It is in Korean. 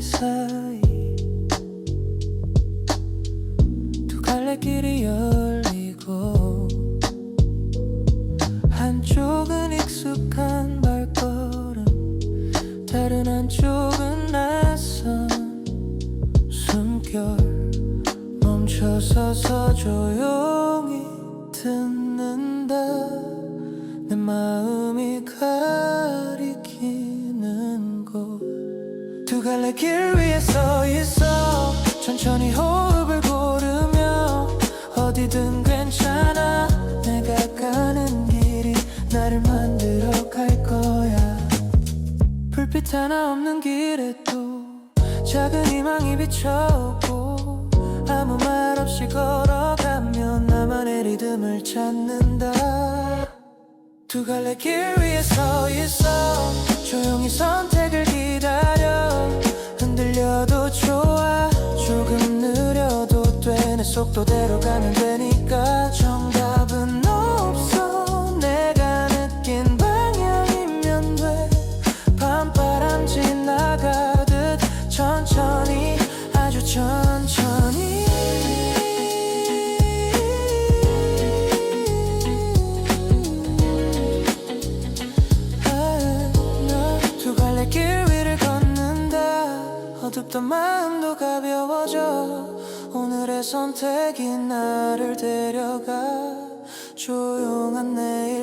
사이 두 갈래 길이 열리고 한쪽은 익숙한 발걸음 다른 한쪽은 낯선 숨결. 멈춰서서 조용히 듣는 두 갈래 길 위에 서 있어. 천천히 호흡을 고르며 어디든 괜찮아. 내가 가는 길이 나를 만들어 갈 거야. 불빛 하나 없는 길에도 작은 희망이 비춰오고 아무 말 없이 걸어가면 나만의 리듬을 찾는다. 두 갈래 길 위에 서 있어 속도대로 가면 되니까 정답은 없어. 내가 느낀 방향이면 돼. 밤바람 지나가듯 천천히 아주 천천히. 두 갈래 길 위를 걷는다. 어둡던 마음도 가벼워져 오늘의 선택이 나를 데려가 조용한 내일로